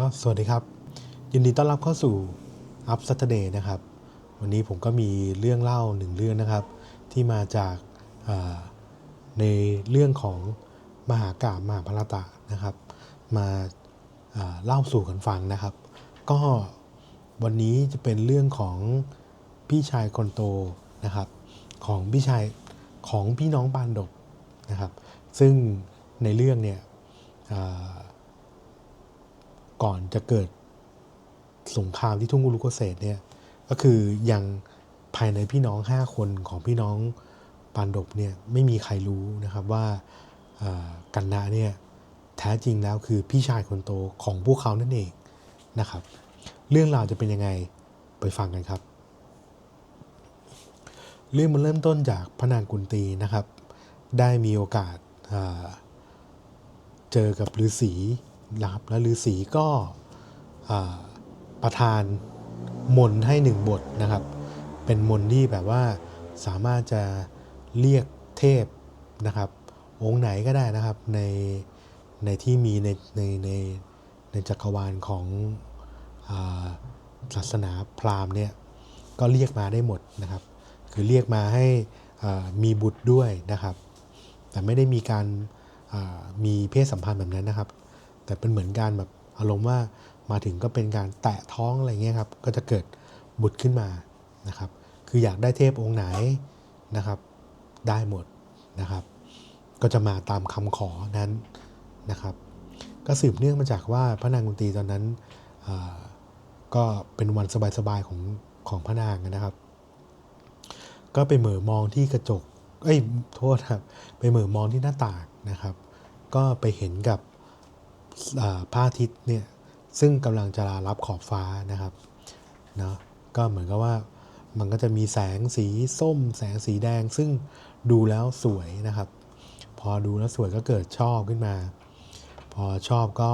ก็สวัสดีครับ ยินดีต้อนรับเข้าสู่ Up Saturday นะครับ วันนี้ผมก็มีเรื่องเล่าหนึ่งเรื่องนะครับ ที่มาจากาในเรื่องของมหากาบมหาภารตะนะครับมาอ่าเล่าสู่กันฟังนะครับ ก็วันนี้จะเป็นเรื่องของพี่ชายคนโตนะครับของพี่ชายของพี่น้องปานดกนะครับ ซึ่งในเรื่องเนี่ย ก่อนจะเกิดสงครามที่ทุ่งกุลุโกเซตเนี่ยก็คือยังภายในพี่น้อง 5 คนของพี่น้องปานดบเนี่ยไม่มีใครรู้นะครับว่ากันนะเนี่ยแท้จริงแล้วคือพี่ชายคนโตของพวกเขานั่นเองนะครับ เรื่องราวจะเป็นยังไงไปฟังกันครับ เรื่องมันเริ่มต้นจากพระนางกุนตีนะครับ ได้มีโอกาสเจอกับฤาษี นะครับแล้วฤาษีก็ประทานมนให้หนึ่งบทนะครับ เป็นมนที่แบบว่าสามารถจะเรียกเทพนะครับ องค์ไหนก็ได้นะครับในในที่มีในในในในจักรวาลของศาสนาพราหมณ์เนี่ยก็เรียกมาได้หมดนะครับ คือเรียกมาให้มีบุตรด้วยนะครับ แต่ไม่ได้มีการมีเพศสัมพันธ์แบบนั้นนะครับ แต่เป็นเหมือนการแบบอารมณ์ว่ามาถึงก็เป็นการแตะท้องอะไรเงี้ยครับ ก็จะเกิดบุตรขึ้นมานะครับ คืออยากได้เทพองค์ไหนนะครับ ได้หมดนะครับ ก็จะมาตามคำขอนั้นนะครับ ก็สืบเนื่องมาจากว่าพระนางกุนตีตอนนั้นก็เป็นวันสบายๆของของพระนางนะครับ ก็ไปเหม่อมองที่กระจก เอ้ย โทษครับ ไปเหม่อมองที่หน้าต่างนะครับ ก็ไปเห็นกับ พระอาทิตย์เนี่ยซึ่งกำลังจะรับขอบฟ้านะครับเนาะก็เหมือนกับว่ามันก็จะมีแสงสีส้ม แสงสีแดง ซึ่งดูแล้วสวยนะครับ พอดูแล้วสวยก็เกิดชอบขึ้นมา พอชอบก็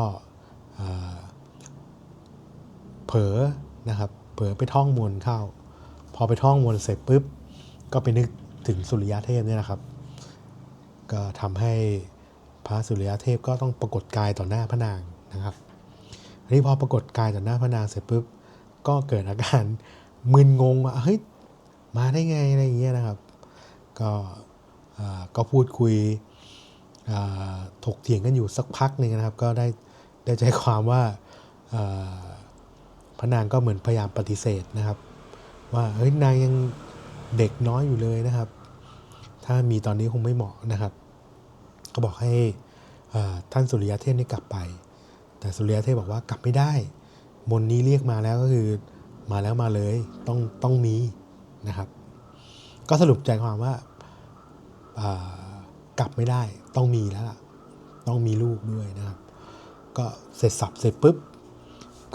เผลอนะครับเผลอไปท่องมนเข้า พอไปท่องมนเสร็จปุ๊บก็ไปนึกถึงสุริยะเทพเนี่ยนะครับ ก็ทำให้ พระสุริยเทพก็ต้องปรากฏกายต่อหน้าพระนางนะครับอันนี้พอปรากฏกายต่อหน้าพระนางเสร็จปุ๊บก็เกิดอาการมึนงงว่าเฮ้ยมาได้ไงอะไรอย่างเงี้ยนะครับ ก็ก็พูดคุยถกเถียงกันอยู่สักพักหนึ่งนะครับ ก็ได้ได้ใจความว่าพระนางก็เหมือนพยายามปฏิเสธนะครับ ว่าเฮ้ยนางยังเด็กน้อยอยู่เลยนะครับ ถ้ามีตอนนี้คงไม่เหมาะนะครับ ก็บอกให้ท่านสุริยเทพนี่กลับไป แต่สุริยเทพบอกว่ากลับไม่ได้ มนนี้เรียกมาแล้วก็คือมาแล้วมาเลยต้องต้องมีนะครับ ก็สรุปใจความว่าอ่ากลับไม่ได้ต้องมีแล้วล่ะต้องมีลูกด้วยนะครับ ก็เสร็จสับเสร็จปุ๊บ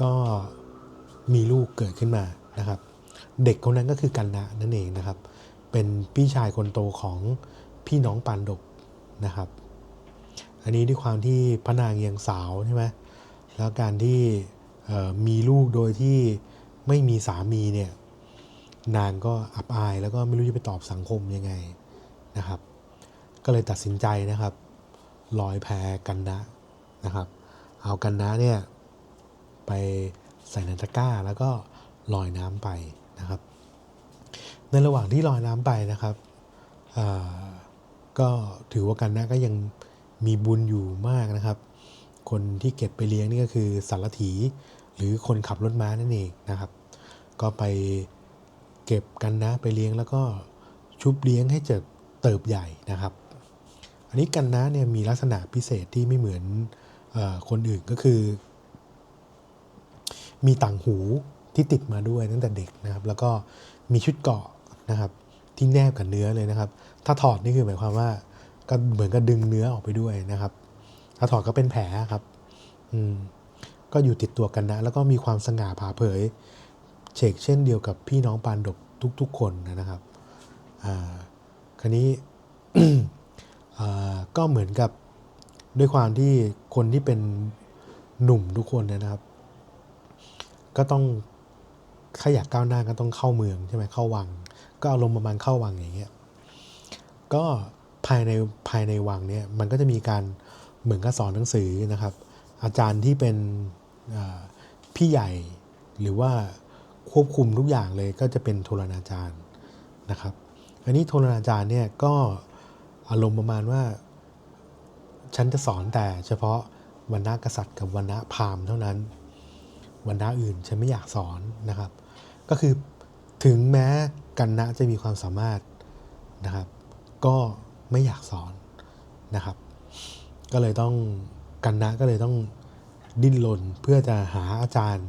ก็มีลูกเกิดขึ้นมานะครับ เด็กคนนั้นก็คือกันนะนั่นเองนะครับ เป็นพี่ชายคนโตของพี่น้องปานดกนะครับ อันนี้ด้วยความที่พระนางยังสาวใช่ไหมแล้วการที่มีลูกโดยที่ไม่มีสามีเนี่ยนางก็อับอาย แล้วก็ไม่รู้จะไปตอบสังคมยังไงนะครับ ก็เลยตัดสินใจนะครับลอยแพกันนะนะครับ เอากันนะเนี่ยไปใส่ในตะกร้าแล้วก็ลอยน้ำไปนะครับ ในระหว่างที่ลอยน้ำไปนะครับก็ถือว่ากันนะก็ยัง มีบุญอยู่มากนะครับ คนที่เก็บไปเลี้ยงนี่ก็คือสารถีหรือคนขับรถม้านั่นเองนะครับ ก็ไปเก็บกันนะไปเลี้ยงแล้วก็ชุบเลี้ยงให้เจิดเติบใหญ่นะครับ อันนี้กันนะเนี่ยมีลักษณะพิเศษที่ไม่เหมือนอคนอื่นก็คือ มีต่างหูที่ติดมาด้วยตั้งแต่เด็กนะครับ แล้วก็มีชุดเกาะนะครับที่แนบกับเนื้อเลยนะครับ ถ้าถอดนี่คือหมายความว่า ก็เหมือนกับดึงเนื้อออกไปด้วยนะครับถ้าถอดก็เป็นแผลครับ อืม ก็อยู่ติดตัวกันนะ แล้วก็มีความสง่าผ่าเผย เฉกเช่นเดียวกับพี่น้องปานดกทุก ๆ คนนะครับ อ่า คราวนี้อ่าก็เหมือนกับด้วยความที่คนที่เป็นหนุ่มทุกคนเนยนะครับ ก็ต้องถ้าอยากก้าวหน้าก็ต้องเข้าเมืองใช่ไหมเข้าวัง ก็อารมณ์ประมาณเข้าวังอย่างเงี้ย ก็ ภายในภายในวังเนี่ยมันก็จะมีการเหมือนกับสอนหนังสือนะครับ อาจารย์ที่เป็นพี่ใหญ่หรือว่าควบคุมทุกอย่างเลยก็จะเป็นโทรณาจารย์นะครับ อันนี้โทรณาจารย์เนี่ยก็อารมณ์ประมาณว่าฉันจะสอนแต่เฉพาะวรรณะกษัตริย์กับวรรณะพราหมณ์เท่านั้นวรรณะอื่นฉันไม่อยากสอนนะครับ ก็คือถึงแม้กันนะจะมีความสามารถนะครับ ก็ ไม่อยากสอนนะครับ ก็เลยต้องกันนะก็เลยต้องดิ้นรนเพื่อจะหาอาจารย์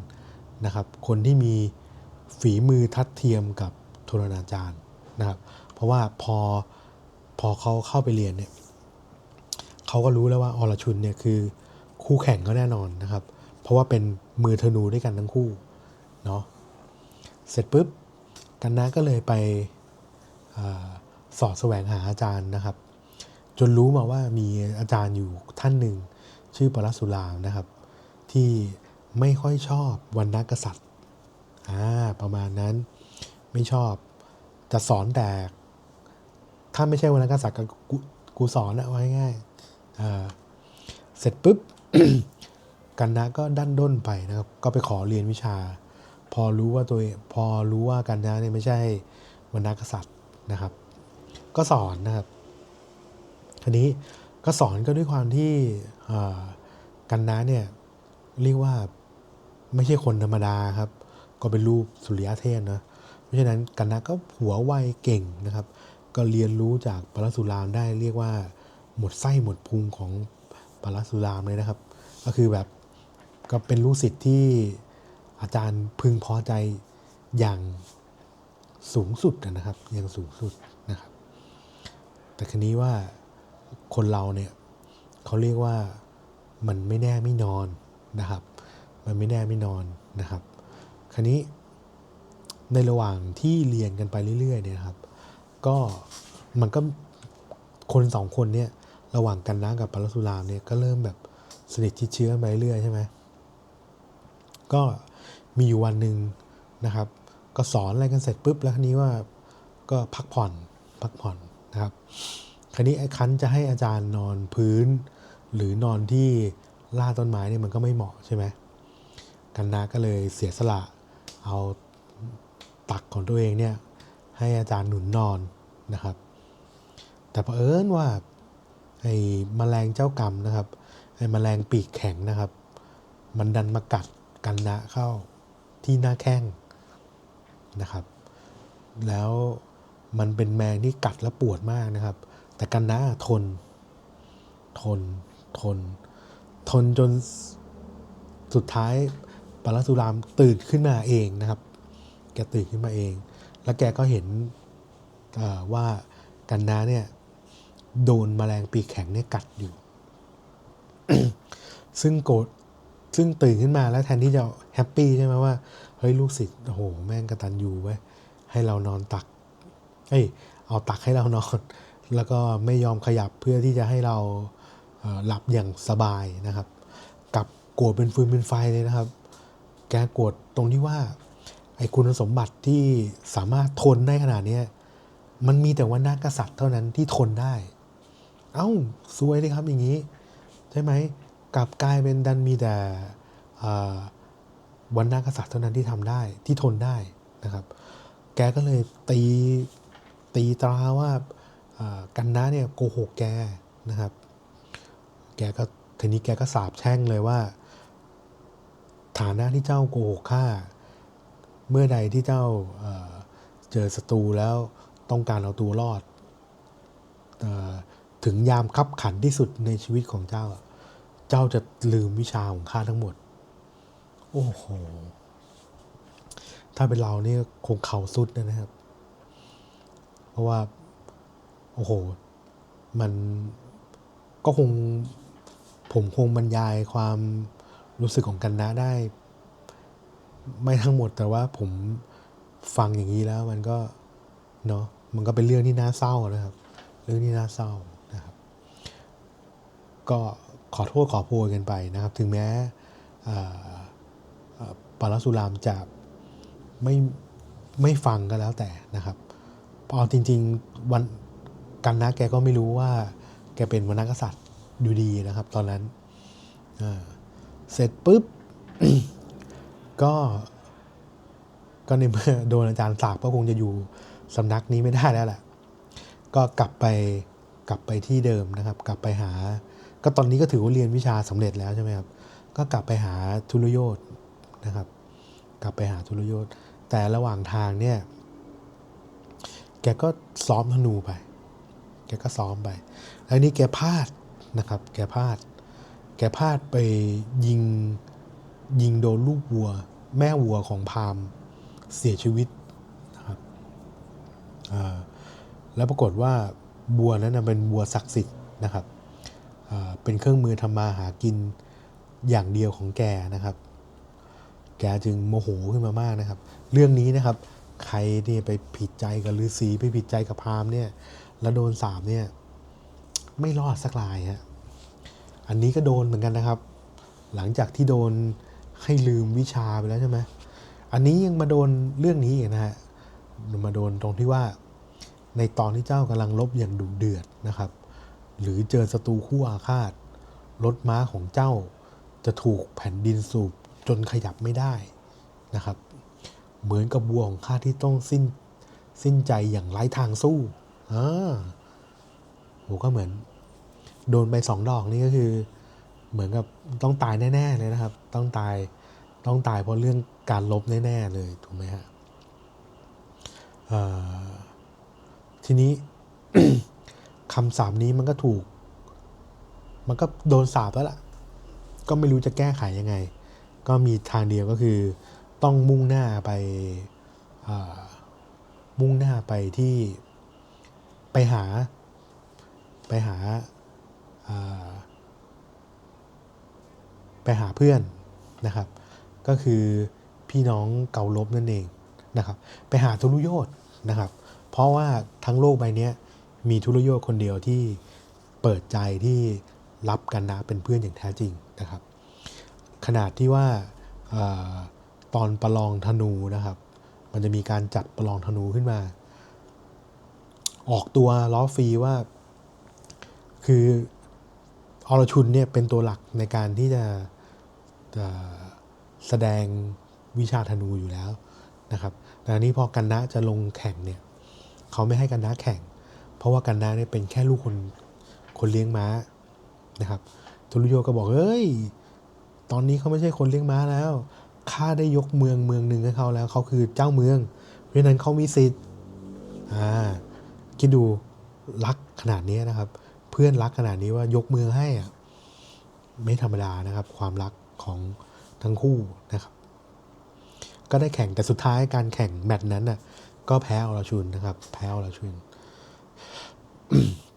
นะครับ คนที่มีฝีมือทัดเทียมกับโทรณาจารย์นะครับ เพราะว่าพอพอเขาเข้าไปเรียนเนี่ยเขาก็รู้แล้วว่าอรชุนเนี่ยคือคู่แข่งก็แน่นอนนะครับ เพราะว่าเป็นมือธนูด้วยกันทั้งคู่เนาะเสร็จปุ๊บกันนะก็เลยไปอา สอดแสวงหาอาจารย์นะครับ จนรู้มาว่ามีอาจารย์อยู่ท่านหนึ่ง ชื่อปรสุรามนะครับ ที่ไม่ค่อยชอบวรรณกษัตริย์อ่าประมาณนั้นไม่ชอบจะสอนแต่ถ้าไม่ใช่วรรณกษัตริย์กูกูสอนอะไว้ง่ายง่าเสร็จปุ๊บกันนะก็ดันด้นไปนะครับ ก็ไปขอเรียนวิชา พอรู้ว่าตัวพอรู้ว่ากันนะเนี่ยไม่ใช่วรรณกษัตริย์นะครับ ก็สอนนะครับทีนี้ก็สอนก็ด้วยความที่กันนะเนี่ยเรียกว่าไม่ใช่คนธรรมดาครับ ก็เป็นลูกสุริยะเทพนะเพราะฉะนั้นกันนะก็หัวไวเก่งนะครับ ก็เรียนรู้จากปรสุรามได้เรียกว่าหมดไส้หมดพุงของปรสุรามเลยนะครับ ก็คือแบบก็เป็นลูกศิษย์ที่อาจารย์พึงพอใจอย่างสูงสุดนะครับ อย่างสูงสุด แต่ครนี้ว่าคนเราเนี่ยเขาเรียกว่ามันไม่แน่ไม่นอนนะครับ มันไม่แน่ไม่นอนนะครับครนี้ในระหว่างที่เรียนกันไปเรื่อยๆเนี่ยครับ ก็มันก็คนสองคนเนี่ยระหว่างกันนะกับปรสุรามเนี่ยก็เริ่มแบบสนิทชิดเชื้อไปเรื่อยใช่ไหมก็มีอยู่วันหนึ่งนะครับ ก็สอนอะไรกันเสร็จปุ๊บแล้วครนี้ว่าก็พักผ่อนพักผ่อน นะครับคราวนี้ไอ้คันจะให้อาจารย์นอนพื้น หรือนอนที่ล่าต้นไม้เนี่ยมันก็ไม่เหมาะใช่ไหมกันนาก็เลยเสียสละเอาตักของตัวเองเนี่ยให้อาจารย์หนุนนอนนะครับ แต่เผอิญว่าไอ้แมลงเจ้ากรรมนะครับไอ้แมลงปีกแข็งนะครับ มันดันมากัดกันนะเข้าที่หน้าแข้งนะครับ แล้ว มันเป็นแมงที่กัดแล้วปวดมากนะครับ แต่กันนะทน ทน ทน ทนจนสุดท้ายปรสุรามตื่นขึ้นมาเองนะครับ แกตื่นขึ้นมาเอง แล้วแกก็เห็นว่ากันนะเนี่ยโดนแมลงปีกแข็งเนี่ยกัดอยู่ ซึ่งโกรธ ซึ่งตื่นขึ้นมาแล้วแทนที่จะแฮปปี้ใช่ไหมว่า เฮ้ยลูกศิษย์โอ้โห แม่งกระตันอยูเว้ให้เรานอนตัก เอ้ยเอาตักให้เรานอน แล้วก็ไม่ยอมขยับเพื่อที่จะให้เราเหลับอย่างสบายนะครับ กับโกรธเป็นฟืนเป็นไฟเลยนะครับ แกโกรธตรงที่ว่าไอ้คุณสมบัติที่สามารถทนได้ขนาดนี้มันมีแต่ว่านักกษัตริย์เท่านั้นที่ทนได้ เอ้าซวยเลยครับอย่างนี้ ใช่ไหมกลับกลายเป็นดันมีแต่อ่าวันนักษัตริย์เท่านั้นที่ทำได้ที่ทนได้นะครับ แกก็เลยตี ตีตราว่ากันนะเนี่ยโกหกแกนะครับ แกก็ทีนี้แกก็สาบแช่งเลยว่า ฐานะที่เจ้าโกหกข้าเมื่อใดที่เจ้าเจอศัตรูแล้วต้องการเอาตัวรอดถึงยามคับขันที่สุดในชีวิตของเจ้า เจ้าจะลืมวิชาของข้าทั้งหมด โอ้โห ถ้าเป็นเราเนี่ยคงเข่าสุดนะครับ ราะว่า โอ้โห มันก็คงผมคงบรรยายความรู้สึกของกันนะได้ ไม่ทั้งหมดแต่ว่าผมฟังอย่างนี้แล้วมันก็เนาะมันก็เป็นเรื่องที่น่าเศร้านะครับ เรื่องที่น่าเศร้านะครับ ก็ขอโทษขอโพยกันไปนะครับ ถึงแม้ปารสุรามจะไม่ไม่ฟังก็แล้วแต่นะครับ พอจริง ๆ วันกันนะแกก็ไม่รู้ว่า แกเป็นวรรณกษัตริย์อยู่ดีนะครับ ตอนนั้นเสร็จปุ๊บ ก็ก็ในเมื่อโดนอาจารย์สาบก็คงจะอยู่สำนักนี้ไม่ได้แล้วแหละก็กลับไปกลับไปที่เดิมนะครับ กลับไปหา ก็ตอนนี้ก็ถือว่าเรียนวิชาสำเร็จแล้วใช่ไหมครับ ก็กลับไปหาทุลโยธนะครับ กลับไปหาทุลโยธแต่ระหว่างทางเนี่ย แกก็ซ้อมธนูไป แกก็ซ้อมไป แล้วนี่แกพลาดนะครับ แกพลาด แกพลาดไปยิงยิงโดนลูกวัว แม่วัวของพามเสียชีวิตนะครับแล้วปรากฏว่าบัวนั้นเป็นบัวศักดิ์สิทธิ์นะครับ เป็นเครื่องมือทำมาหากินอย่างเดียวของแกนะครับ แกจึงโมโหขึ้นมามากนะครับ เรื่องนี้นะครับ ใครเนี่ยไปผิดใจกับฤาษีไปผิดใจกับพราหมณ์เนี่ย แล้วโดนสาบเนี่ย ไม่รอดสักรายฮะอันนี้ก็โดนเหมือนกันนะครับ หลังจากที่โดนให้ลืมวิชาไปแล้วใช่ไหมอันนี้ยังมาโดนเรื่องนี้อีกนะฮะมาโดนตรงที่ว่า ในตอนที่เจ้ากำลังลบอย่างดุเดือดนะครับ หรือเจอศัตรูคู่อาฆาตรถม้าของเจ้าจะถูกแผ่นดินสูบจนขยับไม่ได้นะครับ เหมือนกับวัวของข้าที่ต้องสิ้นสิ้นใจอย่างไร้ทางสู้อ่าโหก็เหมือน โดนไปสองดอกนี่ก็คือ เหมือนกับต้องตายแน่ ๆ เลยนะครับ ต้องตายต้องตายเพราะเรื่องการลบแน่ ๆ เลยถูกไหมฮะทีนี้คำสาปนี้มันก็ถูก มันก็โดนสาปแล้วล่ะ ก็ไม่รู้จะแก้ไขยังไง ก็มีทางเดียวก็คือ ต้องมุ่งหน้าไปมุ่งหน้าไปที่ไปหาไปหาาไปหาเพื่อนนะครับ ก็คือพี่น้องเกาลบนั่นเองนะครับ ไปหาทุรุโยธนะครับ เพราะว่าทั้งโลกใบนี้มีทุรุโยธคนเดียวที่เปิดใจที่รับกันนะเป็นเพื่อนอย่างแท้จริงนะครับ ขนาดที่ว่าา ตอนประลองธนูนะครับ มันจะมีการจัดประลองธนูขึ้นมา ออกตัวล้อฟรีว่า คืออรชุนเนี่ยเป็นตัวหลักในการที่จะจะแสดงวิชาธนูอยู่แล้วนะครับแต่อันนี้พอกันนะจะลงแข่งเนี่ยเขาไม่ให้กันนะแข่ง เพราะว่ากันนะเนี่ยเป็นแค่ลูกคนคนเลี้ยงม้านะครับทุรุโยก็บอกเฮ้ย ตอนนี้เขาไม่ใช่คนเลี้ยงม้าแล้ว ข้าได้ยกเมืองเมืองหนึ่งให้เขาแล้วเขาคือเจ้าเมือง เพราะนั้นเขามีสิทธิ์อ่าคิดดูรักขนาดนี้นะครับ เพื่อนรักขนาดนี้ว่ายกเมืองให้อะไม่ธรรมดานะครับ ความรักของทั้งคู่นะครับ ก็ได้แข่งแต่สุดท้ายการแข่งแมตช์นั้นน่ะก็แพ้อรชุนนะครับ แพ้อรชุน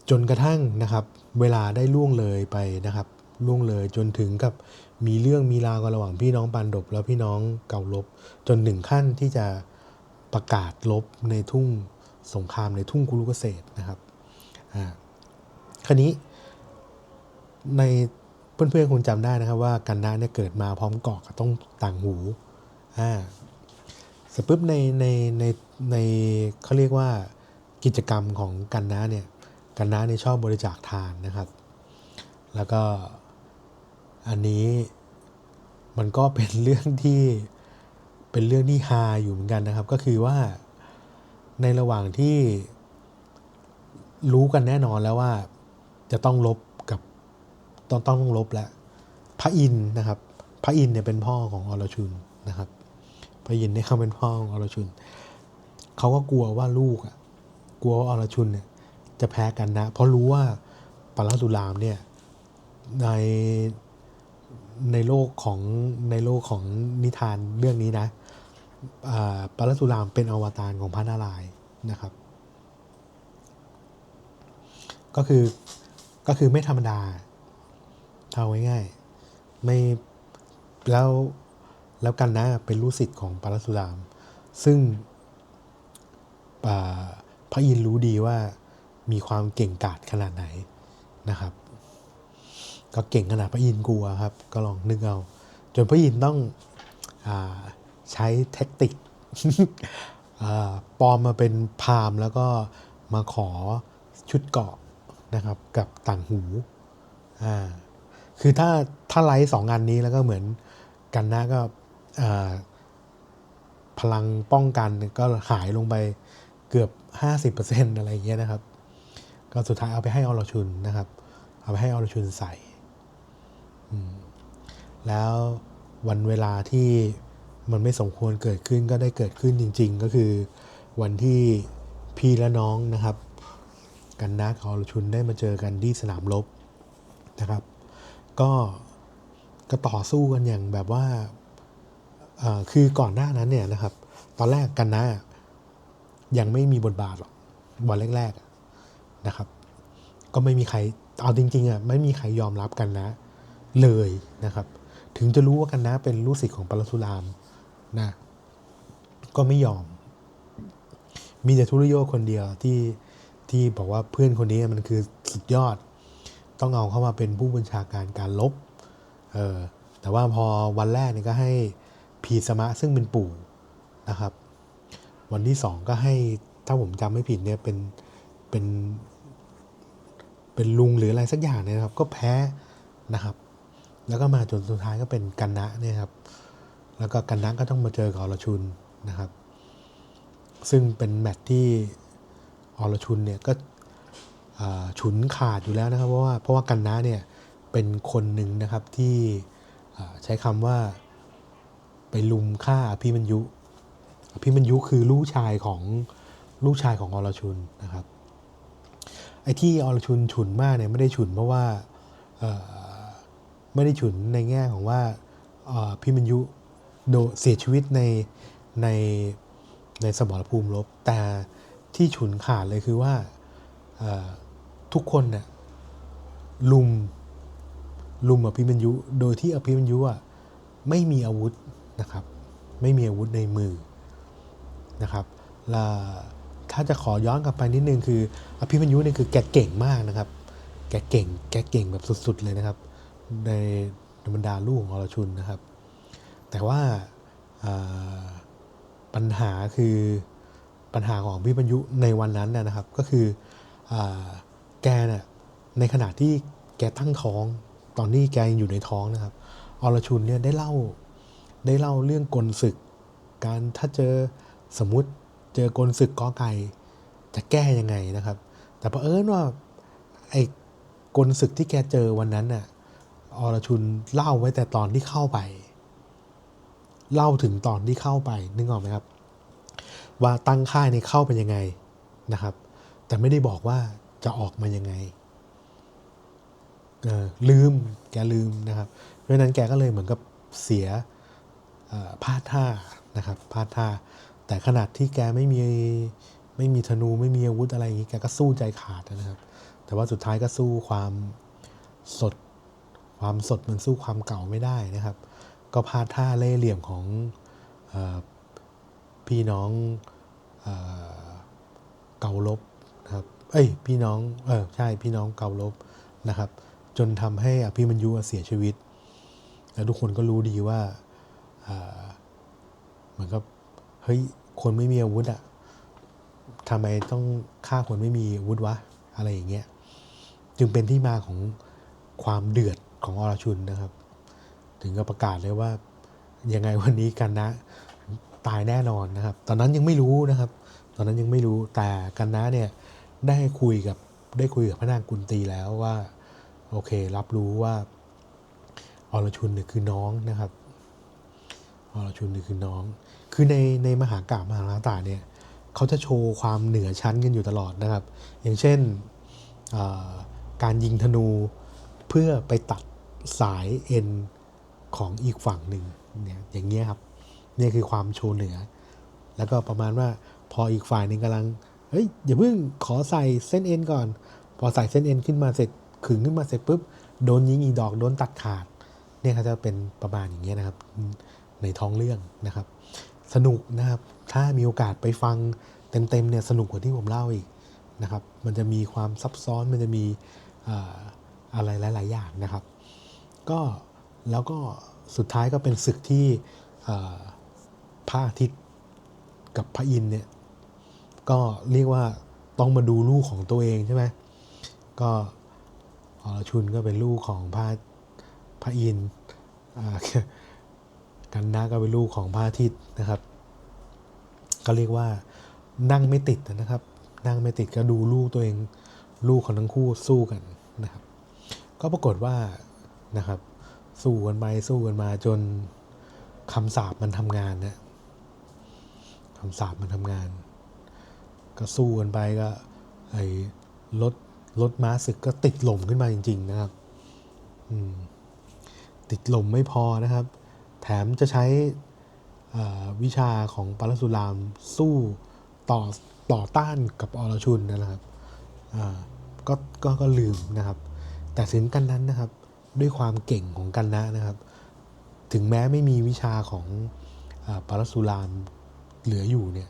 จนกระทั่งนะครับ เวลาได้ล่วงเลยไปนะครับ ล่วงเลยจนถึงกับมีเรื่องมีราวกันระหว่างพี่น้องปันดบ แล้วพี่น้องเก่าลบ จนถึงขั้นที่จะประกาศลบในทุ่งสงครามในทุ่งกุลุเกษตรนะครับอ่าคราวนี้ในเพื่อนๆคงจำได้นะครับว่ากันนาเนี่ยเกิดมาพร้อมเกาะกับต้องต่างหูอ่าเสร็จปุ๊บในในในในเขาเรียกว่ากิจกรรมของกันนาเนี่ยกันนาเนี่ยชอบบริจาคทานนะครับ แล้วก็ อันนี้มันก็เป็นเรื่องที่เป็นเรื่องที่ฮาอยู่เหมือนกันนะครับ ก็คือว่าในระหว่างที่รู้กันแน่นอนแล้วว่าจะต้องลบกับต้องต้องลบแล้วพระอินนะครับ พระอินเนี่ยเป็นพ่อของอรชุนนะครับ พระอินเนี่ยเขาเป็นพ่อของอรชุนเขาก็กลัวว่าลูกอะกลัวว่าอรชุนเนี่ยจะแพ้กันนะ เพราะรู้ว่าปาราสุรามเนี่ยใน ในโลกของในโลกของนิทานเรื่องนี้นะปาราสุรามเป็นอวตารของพระนารายณ์นะครับ ก็คือก็คือไม่ธรรมดาเอาง่ายๆไม่แล้วแล้วกันนะเป็นลูกศิษย์ของปาราสุราม ซึ่งพระอินรู้ดีว่ามีความเก่งกาจขนาดไหนนะครับ ก็เก่งขนาดพระอินทร์กลัวครับ ก็ลองนึกเอา จนพระอินทร์ต้องอใช้เทคนิคปลอมมาเป็นพามแล้วก็มาขอชุดเกาะนะครับกับต่างหูอ่าคือถ้าถ้าไลท์สองอันนี้แล้วก็เหมือนกันนะก็พลังป้องกันก็หายลงไปเกือบ 50%อะไรอย่างเงี้ยนะครับ ก็สุดท้ายเอาไปให้อรชุนนะครับ เอาไปให้อรชุนใส่ แล้ววันเวลาที่มันไม่สมควรเกิดขึ้นก็ได้เกิดขึ้นจริง ๆ ก็คือ วันที่พี่และน้องนะครับ กันนะกับอรชุนได้มาเจอกันที่สนามรบนะครับ ก็ก็ต่อสู้กันอย่างแบบว่าคือก่อนหน้านั้นเนี่ยนะครับ ตอนแรกกันนะยังไม่มีบทบาทหรอกวันแรก ๆนะครับ ก็ไม่มีใครเอาจริงๆอะไม่มีใครยอมรับกันนะ เลยนะครับ ถึงจะรู้ว่ากันนะเป็นลูกศิษย์ของปรสุรามนะก็ไม่ยอม มีแต่ทุรโยคนเดียวที่ที่บอกว่าเพื่อนคนนี้มันคือสุดยอด ต้องเอาเข้ามาเป็นผู้บัญชาการการลบเออแต่ว่าพอวันแรกเนี่ยก็ให้พีสมะซึ่งเป็นปู่นะครับ วันที่สองก็ให้ถ้าผมจำไม่ผิดเนี่ยเป็นเป็นเป็นลุงหรืออะไรสักอย่างเนี่ยนะครับ ก็แพ้นะครับ แล้วก็มาจนสุดท้ายก็เป็นกันนะเนี่ยครับ แล้วก็กันนะก็ต้องมาเจอกับอรชุนนะครับ ซึ่งเป็นแมตช์ที่อรชุนเนี่ยก็ฉุนขาดอยู่แล้วนะครับ เพราะว่าเพราะว่ากันนะเนี่ยเป็นคนหนึ่งนะครับที่ใช้คำว่าไปลุมฆ่าอภิมัญยุอภิมัญยุคือลูกชายของลูกชายของอรชุนนะครับ ไอ้ที่อรชุนฉุนมากเนี่ยไม่ได้ฉุนเพราะว่า ไม่ได้ฉุนในแง่ของว่าเอ่อพิมัญยุโดเสียชีวิตในในในสมรภูมิรบแต่ที่ฉุนขาดเลยคือว่าทุกคนนี่ยลุมลุมอภิมัญยุ โดยที่อภิมัญยุอะไม่มีอาวุธนะครับ ไม่มีอาวุธในมือนะครับและถ้าจะขอย้อนกลับไปนิดนึงคือ อภิมัญยุเนี่ยคือแกเก่งมากนะครับ แกเก่ง แกเก่งแบบสุด ๆ เลยนะครับ ในนบรรดาลูกของอรชุนนะครับ แต่ว่าปัญหาคือปัญหาของอภิมัญยุในวันนั้นนะครับ ก็คืออแกเนี่ยในขณะที่แกตั้งท้อง ตอนนี้แกยังอยู่ในท้องนะครับอรชุนเนี่ยได้เล่าได้เล่าเรื่องกลศึก การถ้าเจอสมมุติเจอกลศึกกอไก่จะแก้ยังไงนะครับ แต่เผอิญว่าไอ้กลศึกที่แกเจอวันนั้นน่ะ อรชุนเล่าไว้แต่ตอนที่เข้าไป เล่าถึงตอนที่เข้าไปนึกออกไหมครับ ว่าตั้งค่ายในเข้าเป็นยังไงนะครับ แต่ไม่ได้บอกว่าจะออกมายังไงลืมแกลืมนะครับเพราะนั้นแกก็เลยเหมือนกับเสียพลาดท่านะครับพลาดท่า แต่ขนาดที่แกไม่มีไม่มีธนูไม่มีอาวุธอะไรอย่างนี้แกก็สู้ใจขาดนะครับ แต่ว่าสุดท้ายก็สู้ความสด ความสดมันสู้ความเก่าไม่ได้นะครับ ก็พลาดท่าเล่เหลี่ยมของอพี่น้องเอเกาลบนะครับ เอ้ยพี่น้องเออใช่พี่น้องเกาลบนะครับ จนทำให้อภิมัญยุเสียชีวิต แล้วทุกคนก็รู้ดีว่าเหมือนกับเฮ้ยคนไม่มีอาวุธอะทำไมต้องฆ่าคนไม่มีอาวุธวะอะไรอย่างเงี้ย จึงเป็นที่มาของความเดือด ของอรชุนนะครับ ถึงกับประกาศเลยว่ายังไงวันนี้กันนะตายแน่นอนนะครับ ตอนนั้นยังไม่รู้นะครับ ตอนนั้นยังไม่รู้แต่กันนะเนี่ยได้คุยกับได้คุยกับพระนางกุนตีแล้วว่าโอเครับรู้ว่าอรชุนเนี่ยคือน้องนะครับอรชุนนี่คือน้อง คือในในมหากราพย์มหาราตาเนี่ยเขาจะโชว์ความเหนือชั้นกันอยู่ตลอดนะครับ อย่างเช่นการยิงธนูเพื่อไปตัด สายเอ็นของอีกฝั่งหนึ่งเนี่ยอย่างเงี้ยครับนี่คือความโชว์เหนือ แล้วก็ประมาณว่าพออีกฝ่ายหนึ่งกำลังเฮ้ยอย่าเพิ่งขอใส่เส้นเอ็นก่อน พอใส่เส้นเอ็นขึ้นมาเสร็จขึงขึ้นมาเสร็จปุ๊บโดนยิงอีดอกโดนตัดขาดเนี่ยเขาจะเป็นประมาณอย่างเงี้ยนะครับ ในท้องเรื่องนะครับ สนุกนะครับถ้ามีโอกาสไปฟังเต็มๆเนี่ยสนุกกว่าที่ผมเล่าอีกนะครับ มันจะมีความซับซ้อนมันจะมีอ่าอะไรหลาย ๆ อย่างนะครับ ก็แล้วก็สุดท้ายก็เป็นศึกที่พระอาทิตย์กับพระอินทร์เนี่ยก็เรียกว่าต้องมาดูลูกของตัวเองใช่ไหมก็อรชุนก็เป็นลูกของพระพระอินทร์กันนะก็เป็นลูกของพระอาทิตย์นะครับ ก็เรียกว่านั่งไม่ติดนะครับ นั่งไม่ติดก็ดูลูกตัวเองลูกของทั้งคู่สู้กันนะครับ ก็ปรากฏว่า นะครับ สู้กันไปสู้กันมาจนคำสาปมันทำงานนะคำสาปมันทำงาน ก็สู้กันไปก็ไอ้รถรถม้าศึกก็ติดหล่มขึ้นมาจริง ๆ นะครับติดหล่มไม่พอนะครับ แถมจะใช้วิชาของปรสุรามสู้ต่อต่อต้านกับอรชุนนะครับก็ก็ก็ลืมนะครับ แต่ถึงกันนั้นนะครับ ด้วยความเก่งของกันนะนะครับ ถึงแม้ไม่มีวิชาของอาปรสุรามเหลืออยู่เนี่ย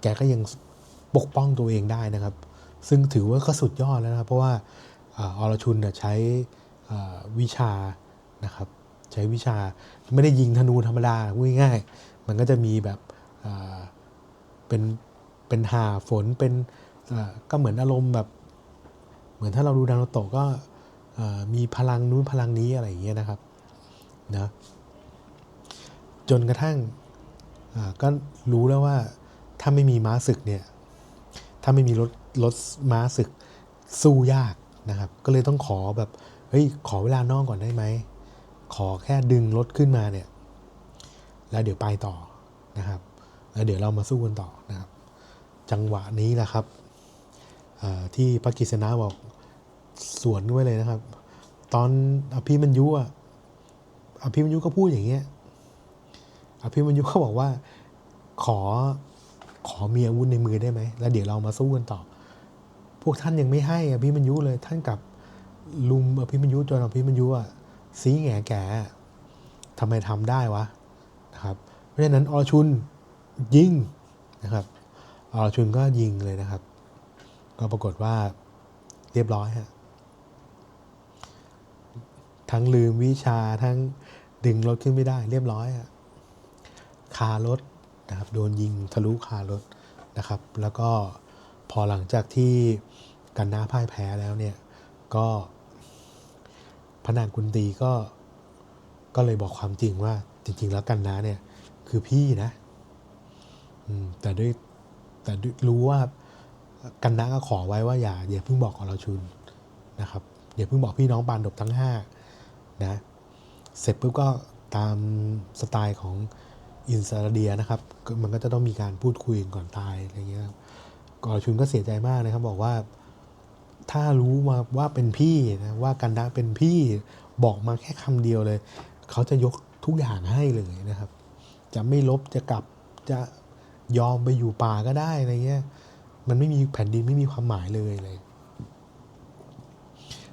แกก็ยังปกป้องตัวเองได้นะครับ ซึ่งถือว่าก็สุดยอดแล้วนะครับ เพราะว่าออรชุนใช้วิชานะครับ ใช้วิชาไม่ได้ยิงธนูธรรมดาพูดง่ายๆมันก็จะมีแบบเป็นเป็นหาฝนเป็นก็เหมือนอารมณ์แบบ เหมือนถ้าเราดูดานาโตะก็ มีพลังนู้นพลังนี้อะไรอย่างเงี้ยนะครับนะจนกระทั่งก็รู้แล้วว่าถ้าไม่มีม้าศึกเนี่ยถ้าไม่มีรถรถม้าศึกสู้ยากนะครับ ก็เลยต้องขอแบบเฮ้ยขอเวลานอกก่อนได้ไหมขอแค่ดึงรถขึ้นมาเนี่ยแล้วเดี๋ยวไปต่อนะครับแล้วเดี๋ยวเรามาสู้กันต่อนะครับ จังหวะนี้แหละครับที่พระกฤษณะบอก สวนด้วยเลยนะครับ ตอนอภิมัญยุอะอภิมัญยุก็พูดอย่างเงี้ยอภิมัญยุก็บอกว่า ขอขอมีอาวุธในมือได้ไหมแล้วเดี๋ยวเรามาสู้กันต่อ พวกท่านยังไม่ให้อภิมัญยุเลยท่านกับลุมอภิมัญยุจนอภิมัญยุอะซีแง่แก่ทำไมทำได้วะนะครับ เพราะฉะนั้นอรชุนยิงนะครับอรชุนก็ยิงเลยนะครับ ก็ปรากฏว่าเรียบร้อยฮะ ทั้งลืมวิชาทั้งดึงรถขึ้นไม่ได้เรียบร้อยอะคารถนะครับโดนยิงทะลุคารถนะครับ แล้วก็พอหลังจากที่กันนาพ่ายแพ้แล้วเนี่ยก็พระนางกุนตีก็ก็เลยบอกความจริงว่าจริง ๆ แล้วกันนาเนี่ยคือพี่นะแต่ด้วยแต่ด้วยรู้ว่ากันนาก็ขอไว้ว่าอย่าอย่าเพิ่งบอกอรชุนนะครับอย่าเพิ่งบอกพี่น้องปานดบทั้งห้า นะเสร็จปุ๊บก็ตามสไตล์ของอินซาเดียนะครับ มันก็จะต้องมีการพูดคุยกันก่อนตายอะไรเงี้ยกอรชุนก็เสียใจมากนะครับ บอกว่าถ้ารู้มาว่าเป็นพี่นะว่ากันดะเป็นพี่บอกมาแค่คำเดียวเลย เขาจะยกทุกอย่างให้เลยนะครับ จะไม่ลบจะกลับจะยอมไปอยู่ป่าก็ได้อะไรเงี้ยมันไม่มีแผ่นดินไม่มีความหมายเลยเลย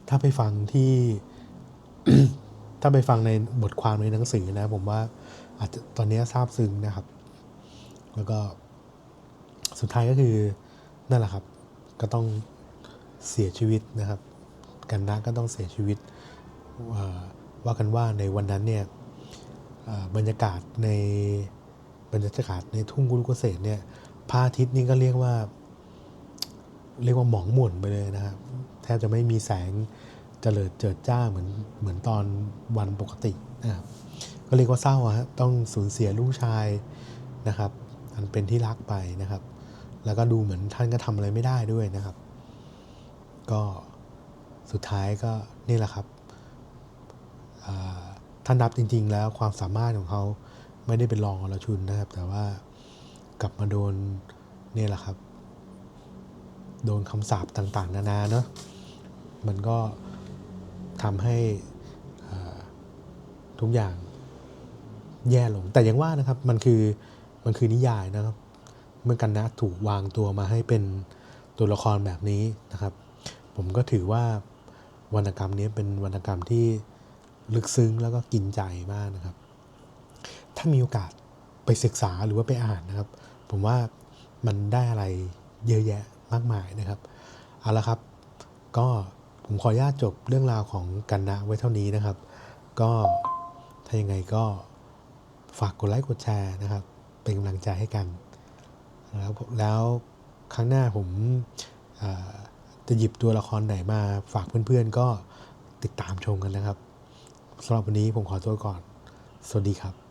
ถ้าไปฟังที่ ถ้าไปฟังในบทความในหนังสือนะผมว่าอาจจะตอนนี้ทราบซึ้งนะครับ แล้วก็สุดท้ายก็คือนั่นแหละครับ ก็ต้องเสียชีวิตนะครับ กันนะก็ต้องเสียชีวิตว่ากันว่าในวันนั้นเนี่ยบรรยากาศในบรรยากาศในทุ่งกุลกุเกษตรเนี่ยพระอาทิตย์นี่ก็เรียกว่า เรียกว่าหมองหม่นไปเลยนะครับ แทบจะไม่มีแสง เจริญเจิดจ้าเหมือนเหมือนตอนวันปกตินะครับก็เรียกว่าเศร้าอะฮะต้องสูญเสียลูกชายนะครับ อันเป็นที่รักไปนะครับ แล้วก็ดูเหมือนท่านก็ทำอะไรไม่ได้ด้วยนะครับ ก็สุดท้ายก็นี่แหละครับท่านนับจริง ๆ แล้วความสามารถของเขาไม่ได้เป็นรองอรชุนนะครับ แต่ว่ากลับมาโดนนี่แหละครับ โดนคำสาปต่าง ๆ นานาเนาะมันก็ ทำให้ทุกอย่างแย่ลง แต่ยังว่านะครับมันคือมันคือนิยายนะครับ เมื่อกันนะถูกวางตัวมาให้เป็นตัวละครแบบนี้นะครับ ผมก็ถือว่าวรรณกรรมนี้เป็นวรรณกรรมที่ลึกซึ้งแล้วก็กินใจมากนะครับ ถ้ามีโอกาสไปศึกษาหรือว่าไปอ่านนะครับ ผมว่ามันได้อะไรเยอะแยะมากมายนะครับ เอาละครับ ก็ ผมขออนุญาตจบเรื่องราวของกันนะไว้เท่านี้นะครับ ก็ถ้ายังไงก็ฝากกดไลค์กดแชร์นะครับ เป็นกำลังใจให้กัน แล้วแล้วครั้งหน้าผมจะหยิบตัวละครไหนมาฝากเพื่อนๆก็ติดตามชมกันนะครับสำหรับวันนี้ผมขอตัวก่อน สวัสดีครับ